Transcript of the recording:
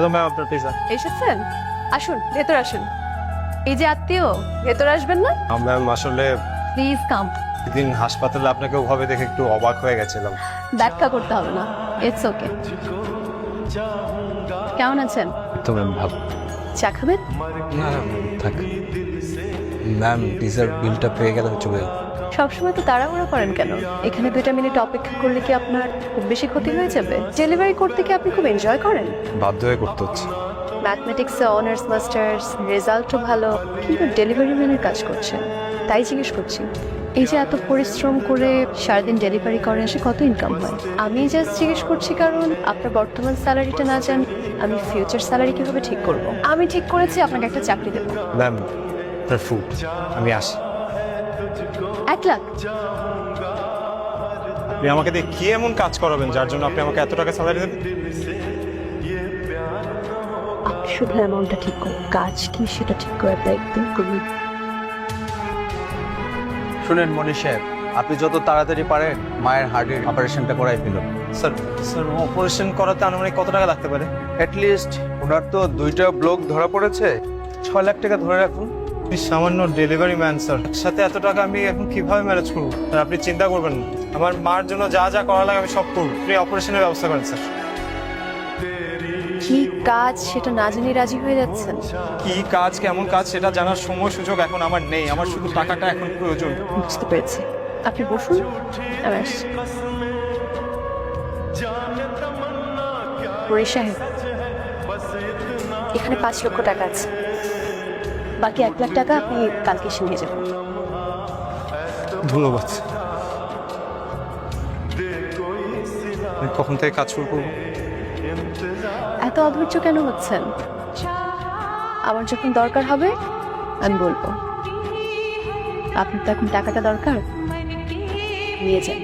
Hello ma'am আপনার pizza এসেছেন? আসুন ভেতর আসুন। এই যে আত্মীয় ভেতর আসবেন না? ম্যাম আসলে প্লিজ কাম দিন হাসপাতালে আপনাকে ওভাবে দেখে একটু অবাক হয়ে গেছিলাম। ব্যাখ্যা করতে হবে না। ইটস ওকে কেমন আছেন? তো ম্যাম ভালো। চা খাবেন? না থাক। ম্যাম পিজার বিলটা পেয়ে গেলে আমি চলে যাব। সবসময় তো তাড়াহুড়ো করেন কেন? এখানে দুইটা মিনিট অপেক্ষা করলে কি আপনার খুব বেশি ক্ষতি হয়ে যাবে? ডেলিভারি করতে কি আপনি খুব এনজয় করেন? বাধ্য হয়ে করতে হচ্ছে। ম্যাথমেটিক্সে অনার্স মাস্টার্স রেজাল্টও ভালো কিন্তু ডেলিভারি ম্যানের কাজ করছেন তাই জিজ্ঞেস করছি এই যে এত পরিশ্রম করে সারাদিন ডেলিভারি করেন সে কত ইনকাম হয় আমি জাস্ট জিজ্ঞেস করছি কারণ আপনার বর্তমান স্যালারিটা না জান আমি ফিউচার স্যালারি কীভাবে ঠিক করব? আমি ঠিক করেছি আপনাকে একটা চাকরি দেবো। ম্যাম আপনার ফুড আমি আসি। এক লাখ। আপনি আমাকে দিয়ে কি এমন কাজ করাবেন যার জন্য আপনি আমাকে এত টাকা স্যালারি দেবেন আপনি শুধু অ্যামাউন্টটা ঠিক করুন। কাজ কি সেটা ঠিক করে একদম করুন। শুনেন মনীষ সাহেব আপনি যত তাড়াতাড়ি পারেন মায়ের হার্টের অপারেশনটা করাই ফেলুন। স্যার স্যার অপারেশন করাতে আনুমানিক কত টাকা লাগতে পারে? অ্যাটলিস্ট ওনার তো দুইটা ব্লক ধরা পড়েছে। ছয় লাখ টাকা ধরে রাখুন। সামান্য ডেলিভারি ম্যান স্যার সাথে এত টাকা আমি এখন কীভাবে ম্যানেজ করব? স্যার আপনি চিন্তা করবেন না। আমার মার জন্য যা যা করা লাগে আমি সব করব। আপনি অপারেশনের ব্যবস্থা করেন স্যার কি কাজ সেটা না জেনে রাজি হয়ে যাচ্ছেন? কি কাজ কেমন কাজ সেটা জানার সময় সুযোগ এখন আমার নেই। আমার শুধু টাকাটা এখন প্রয়োজন। বুঝতে পেরেছি। আপনি বসুন আমি আসছি। সাহেব এখানে পাঁচ লক্ষ টাকা আছে। বাকি এক লাখ টাকা আপনি কালকে এসে নিয়ে যাবেন। ধন্যবাদ। কখন থেকে কাজ শুরু করব? এত অধৈর্য কেন হচ্ছেন? আমার যখন দরকার হবে আমি বলব। আপনার তো এখন টাকাটা দরকার নিয়ে যান।